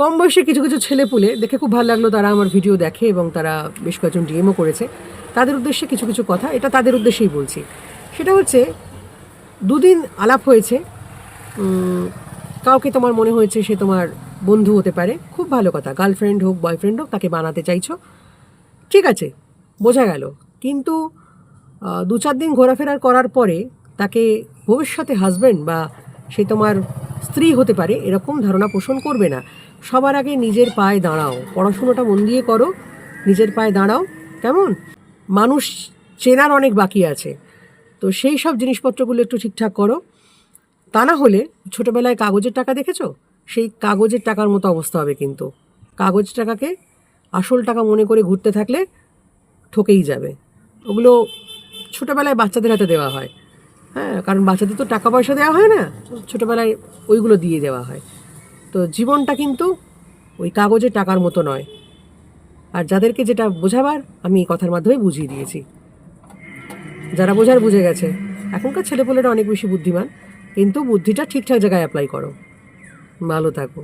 কম বয়সে কিছু কিছু ছেলে পুলে দেখে খুব ভালো লাগল তারা আমার ভিডিও দেখে এবং তারা বেশ কয়েকজন ডিএমও করেছে। তাদের উদ্দেশ্যে কিছু কিছু কথা, এটা তাদের উদ্দেশ্যেই বলছি। সেটা হচ্ছে, দুদিন আলাপ হয়েছে কাউকে তোমার মনে হয়েছে সে তোমার বন্ধু হতে পারে, খুব ভালো কথা গার্লফ্রেন্ড হোক বয়ফ্রেন্ড হোক, তাকে বানাতে চাইছো। ঠিক আছে, বোঝা গেল। কিন্তু দু চার দিন ঘোরাফেরা করার পরে তাকে ভবিষ্যতে হাজব্যান্ড বা সে তোমার স্ত্রী হতে পারে, এরকম ধারণা পোষণ করবে না। সবার আগে নিজের পায়ে দাঁড়াও। পড়াশুনোটা মন দিয়ে করো, নিজের পায়ে দাঁড়াও। কেমন? মানুষ চেনার অনেক বাকি আছে। তো সেই সব জিনিসপত্রগুলো একটু ঠিকঠাক করো। তা না হলে ছোটোবেলায় কাগজের টাকা দেখেছ? সেই কাগজের টাকার মতো অবস্থা হবে কিন্তু। কাগজ টাকাকে আসল টাকা মনে করে ঘুরতে থাকলে ঠকেই যাবে। ওগুলো ছোটোবেলায় বাচ্চাদের হাতে দেওয়া হয়। হ্যাঁ কারণ বাচ্চাদের তো টাকা পয়সা দেওয়া হয় না। ছোটোবেলায় ওইগুলো দিয়ে দেওয়া হয়। তো জীবনটা কিন্তু ওই কাগজে টাকার মতো নয়। আর যাদেরকে যেটা বোঝাবার, আমি এই কথার মাধ্যমে বুঝিয়ে দিয়েছি। যারা বোঝার বুঝে গেছে, এখনকার ছেলেপুলেরা অনেক বেশি বুদ্ধিমান, কিন্তু বুদ্ধিটা ঠিকঠাক জায়গায় অ্যাপ্লাই করো। ভালো থাকো।